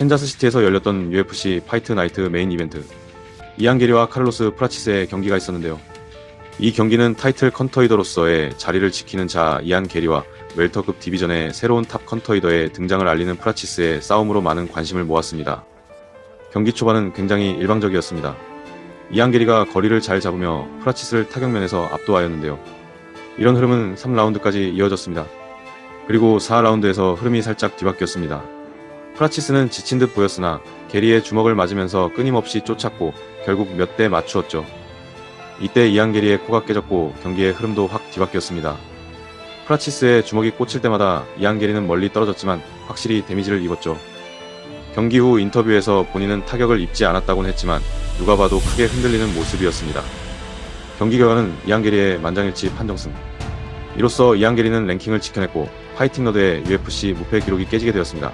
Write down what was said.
캔자스시티에서 열렸던 UFC 파이트 나이트 메인 이벤트. 이안 게리와 카를로스 프라치스의 경기가 있었는데요. 이 경기는 타이틀 컨터이더로서의 자리를 지키는 자 이안 게리와 웰터급 디비전의 새로운 탑 컨터이더의 등장을 알리는 프라치스의 싸움으로 많은 관심을 모았습니다. 경기 초반은 굉장히 일방적이었습니다. 이안 게리가 거리를 잘 잡으며 프라치스를 타격면에서 압도하였는데요. 이런 흐름은 3라운드까지 이어졌습니다. 그리고 4라운드에서 흐름이 살짝 뒤바뀌었습니다. 프라치스는 지친 듯 보였으나 게리의 주먹을 맞으면서 끊임없이 쫓았고 결국 몇 대 맞추었죠. 이때 이안 게리의 코가 깨졌고 경기의 흐름도 확 뒤바뀌었습니다. 프라치스의 주먹이 꽂힐 때마다 이안 게리는 멀리 떨어졌지만 확실히 데미지를 입었죠. 경기 후 인터뷰에서 본인은 타격을 입지 않았다곤 했지만 누가 봐도 크게 흔들리는 모습이었습니다. 경기 결과는 이안 게리의 만장일치 판정승. 이로써 이안 게리는 랭킹을 지켜냈고 파이팅 너드의 UFC 무패 기록이 깨지게 되었습니다.